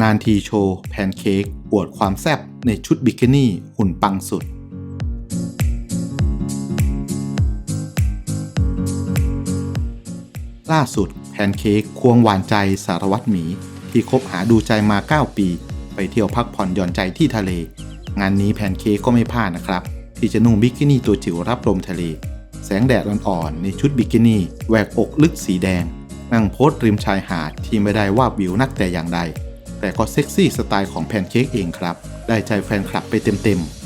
นานทีโชว์แพนเค้กอวดความแซ่บในชุดบิกินี่หุ่นปังสุด ล่าสุดแพนเค้กควงหวานใจสารวัตรหมี ที่คบหาดูใจมา 9 ปี ไปเที่ยวพักผ่อนหย่อนใจที่ทะเล งานนี้แพนเค้กก็ไม่พลาดนะครับ ที่จะนุ่งบิกินี่ตัวจิ๋วรับลมทะเล แสงแดดอ่อนๆในชุดบิกินี่แหวกอกลึกสีแดงนั่งโพสต์ริมชายหาดที่ไม่ได้วาบวิวนักแต่อย่างใด แต่ก็เซ็กซี่สไตล์ของแพนเค้กเองครับ ได้ใจแฟนคลับไปเต็มๆ